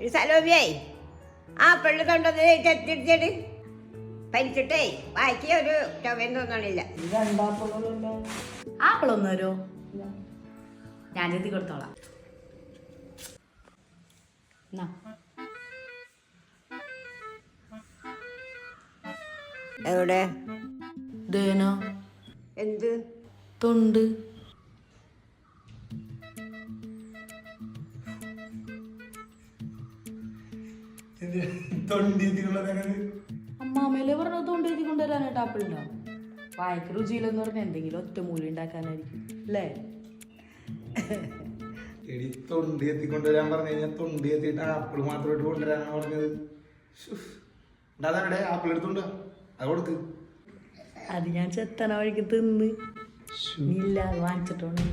ഒരു സലോമിയേ ആ പെള്ളി കണ്ടത് ചെത്തിടിച്ചട് പരിച്ചിട്ടേ ബാക്കി ഒരു ചൊവ്വയും തോന്നണില്ല ആപ്പിളൊന്നു ഞാൻ എത്തി കൊടുത്തോളാം. എവിടെ? ദേന എന്ത്? തൊണ്ട്. അമ്മാമയിലെ പറഞ്ഞ തൊണ്ട് എഴുതി കൊണ്ടുവരാനായിട്ട് ആപ്പിൾ ഉണ്ടാവും വായക്ക് രുചിയിലെന്ന് പറഞ്ഞാൽ എന്തെങ്കിലും ഒറ്റമൂലി ഉണ്ടാക്കാനായിരിക്കും അല്ലേ? എടി തൊണ്ടി എത്തിക്കൊണ്ടുവരാൻ പറഞ്ഞു കഴിഞ്ഞാൽ തൊണ്ടി എത്തിയിട്ട് ആപ്പിൾ മാത്രമായിട്ട് കൊണ്ടുവരാനാണ് പറഞ്ഞത്. അതാവിടെ ആപ്പിൾ എടുത്തുണ്ടോ അത് കൊടുക്ക്. അത് ഞാൻ ചെത്തന വഴിക്ക് തിന്ന്. ഇല്ല വാങ്ങിച്ചിട്ടുണ്ട്?